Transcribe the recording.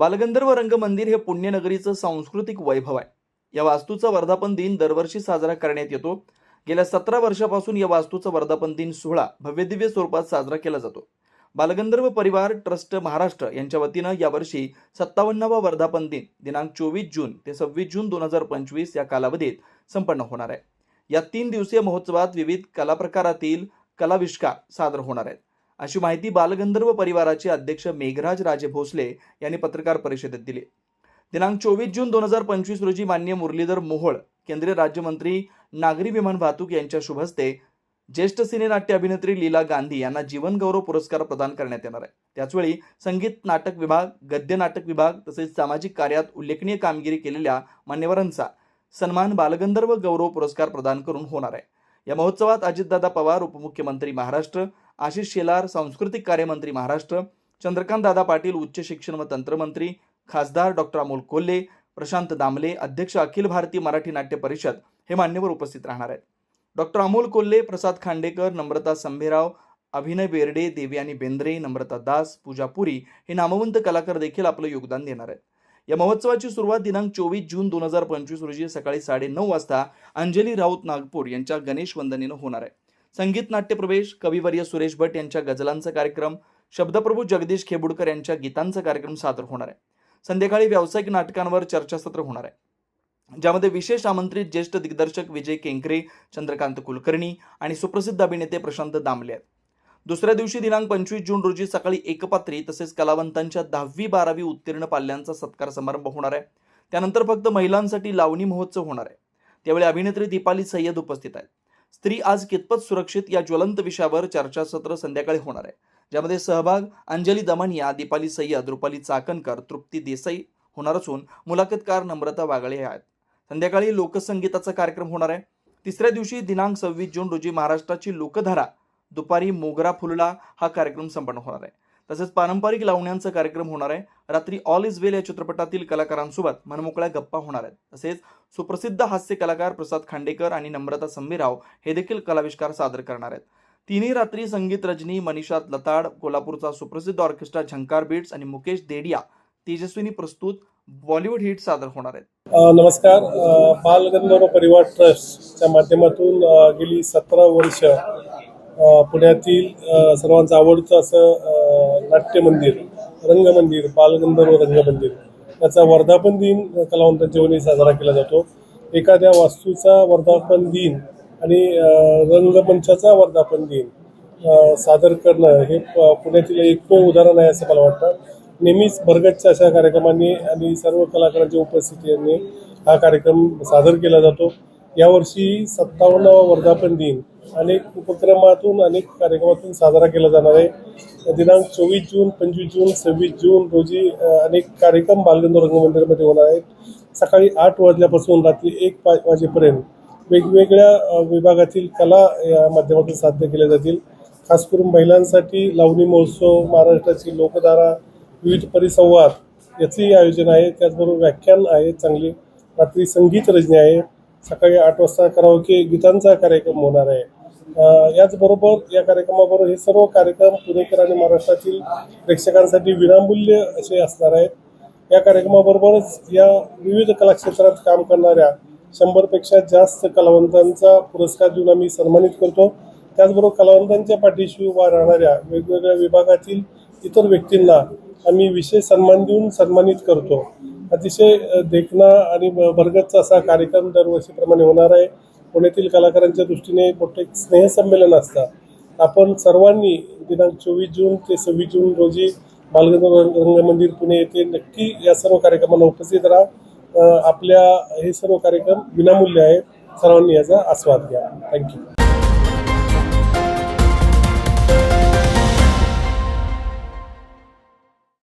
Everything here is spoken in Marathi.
बालगंधर्व रंगमंदिर हे पुण्यनगरीचं सांस्कृतिक वैभव आहे. या वास्तूचा वर्धापन दिन दरवर्षी साजरा करण्यात येतो. गेल्या सतरा वर्षापासून या वास्तूचा वर्धापन दिन सोहळा भव्यदिव्य स्वरूपात साजरा केला जातो. बालगंधर्व परिवार ट्रस्ट महाराष्ट्र यांच्या वतीनं यावर्षी सत्तावन्नावा वर्धापन दिन दिनांक चोवीस जून ते सव्वीस जून दोन हजार पंचवीस या कालावधीत संपन्न होणार आहे. या तीन दिवसीय महोत्सवात विविध कलाप्रकारातील कलाविष्कार सादर होणार आहेत. अशी माहिती बालगंधर्व परिवाराचे अध्यक्ष मेघराज राजे भोसले यांनी पत्रकार परिषदेत दिली. दिनांक चोवीस जून दोन हजार पंचवीस रोजी मान्य मुरलीधर मोहोळ केंद्रीय राज्यमंत्री नागरी विमान वाहतूक यांच्या शुभ हस्ते ज्येष्ठ सिनेनाट्य अभिनेत्री लीला गांधी यांना जीवनगौरव पुरस्कार प्रदान करण्यात येणार आहे. त्याचवेळी संगीत नाटक विभाग गद्य नाटक विभाग तसेच सामाजिक कार्यात उल्लेखनीय कामगिरी केलेल्या मान्यवरांचा सन्मान बालगंधर्व गौरव पुरस्कार प्रदान करून होणार आहे. या महोत्सवात अजितदादा पवार उपमुख्यमंत्री महाराष्ट्र आशिष शेलार सांस्कृतिक कार्यमंत्री महाराष्ट्र चंद्रकांत दादा पाटील उच्च शिक्षण व तंत्रमंत्री खासदार डॉक्टर अमोल कोल्हे प्रशांत दामले अध्यक्ष अखिल भारतीय मराठी नाट्य परिषद हे मान्यवर उपस्थित राहणार आहेत. डॉक्टर अमोल कोल्हे प्रसाद खांडेकर नम्रता संभेराव अभिनय बेर्डे देवयानी बेंद्रे नम्रता दास पूजा पुरी हे नामवंत कलाकार देखील आपलं योगदान देणार आहेत. या महोत्सवाची सुरुवात दिनांक चोवीस जून दोन हजार पंचवीस रोजी सकाळी साडेनऊ वाजता अंजली राऊत नागपूर यांच्या गणेश वंदनेनं होणार आहे. संगीत नाट्य प्रवेश कविवर्य सुरेश भट यांच्या गझलांचा कार्यक्रम शब्दप्रभू जगदीश खेबुडकर यांच्या गीतांचा कार्यक्रम सादर होणार आहे. संध्याकाळी व्यावसायिक नाटकांवर चर्चासत्र होणार आहे. ज्यामध्ये विशेष आमंत्रित ज्येष्ठ दिग्दर्शक विजय केंकरे चंद्रकांत कुलकर्णी आणि सुप्रसिद्ध अभिनेते प्रशांत दामले आहेत. दुसऱ्या दिवशी दिनांक पंचवीस जून रोजी सकाळी एकपात्री तसेच कलावंतांच्या दहावी बारावी उत्तीर्ण पाल्यांचा सत्कार समारंभ होणार आहे. त्यानंतर फक्त महिलांसाठी लावणी महोत्सव होणार आहे. त्यावेळी अभिनेत्री दीपाली सय्यद उपस्थित आहेत. स्त्री आज कितपत सुरक्षित या ज्वलंत विषयावर चर्चासत्र संध्याकाळी होणार आहे. ज्यामध्ये सहभाग अंजली दमनिया दीपाली सय्यद रुपाली चाकणकर तृप्ती देसाई होणार असून मुलाखतकार नम्रता वागळे आहेत. संध्याकाळी लोकसंगीताचा कार्यक्रम होणार आहे. तिसऱ्या दिवशी दिनांक सव्वीस जून रोजी महाराष्ट्राची लोकधारा दुपारी मोगरा फुलला हा कार्यक्रम संपन्न होणार आहे. तसेच पारंपरिक लावण्यांचा कार्यक्रम होणार आहे. रात्री ऑल इज वेल या चित्रपटातील कलाकारांसोबत मनमोकळ्या गप्पा होणार आहेत. तसेच सुप्रसिद्ध हास्य कलाकार प्रसाद खांडेकर आणि नम्रता संभीराव हे देखील कलाविष्कार सादर करणार आहेत. तिन्ही रात्री संगीत रजनी मनीषात लताड कोल्हापूरचा सुप्रसिद्ध ऑर्केस्ट्रा झंकार बीट्स आणि मुकेश देडिया तेजस्विनी प्रस्तुत बॉलिवूड हिट सादर होणार आहेत. नमस्कार. बालगंधर्व परिवार ट्रस्टच्या माध्यमातून गेली सतरा वर्ष पुण्यातील सर्वांचं आवडतं असं नाट्य मंदिर रंगमंदिर बालगंधर्व रंगमंदिर. याचा वर्धापन दिन कलावंतांच्या वतीने साजरा केला जातो. एखाद्या वास्तूचा वर्धापन दिन आणि रंगमंचाचा वर्धापन दिन सादर करणं हे पुण्यातील एकमेव उदाहरण आहे असं मला वाटतं. नेहमीच भरगतच्या अशा कार्यक्रमांनी आणि सर्व कलाकारांच्या उपस्थितीने हा कार्यक्रम सादर केला जातो. यावर्षी सत्तावन्नावा वर्धापन दिन अनेक उपक्रमातून अनेक कार्यक्रमातून साजरा केला जाणार आहे. दिनांक चोवीस जून पंचवीस जून सव्वीस जून रोजी अनेक कार्यक्रम बालगंधर्व रंगमंदिरामध्ये होणार आहेत. सकाळी आठ वाजल्यापासून रात्री एक वाजेपर्यंत वेगवेगळ्या विभागातील कला या माध्यमातून साध्य केल्या जातील. खास करून महिलांसाठी लावणी महोत्सव महाराष्ट्राची लोकधारा विविध परिसंवाद याचंही आयोजन आहे. त्याचबरोबर व्याख्यान आहे चांगली रात्री संगीत रजनी आहे. सकाळी आठ वाजता कराओके गीतांचा कार्यक्रम होणार आहे. याचबरोबर या कार्यक्रमाबरोबर हे सर्व कार्यक्रम पुणेकर आणि महाराष्ट्रातील प्रेक्षकांसाठी विनामूल्य असे असणार आहेत. या कार्यक्रमाबरोबरच या विविध कलाक्षेत्रात काम करणाऱ्या शंभरपेक्षा जास्त कलावंतांचा पुरस्कार देऊन आम्ही सन्मानित करतो. त्याचबरोबर कलावंतांच्या पाठीशी उभा राहणाऱ्या वेगवेगळ्या विभागातील इतर व्यक्तींना आम्ही विशेष सन्मान देऊन सन्मानित करतो. अतिशय देखणा आणि भरगतचा असा कार्यक्रम दरवर्षीप्रमाणे होणार आहे. पुण्यातील कलाकारांच्या दृष्टीने मोठे एक स्नेहसंमेलन असतात आपण सर्वांनी दिनांक चोवीस जून ते सव्वीस जून रोजी बालगंधर्व रंगमंदिर पुणे येथे नक्की या सर्व कार्यक्रमांना उपस्थित राहा. आपल्या हे सर्व कार्यक्रम विनामूल्य आहे सर्वांनी याचा आस्वाद घ्या. थँक्यू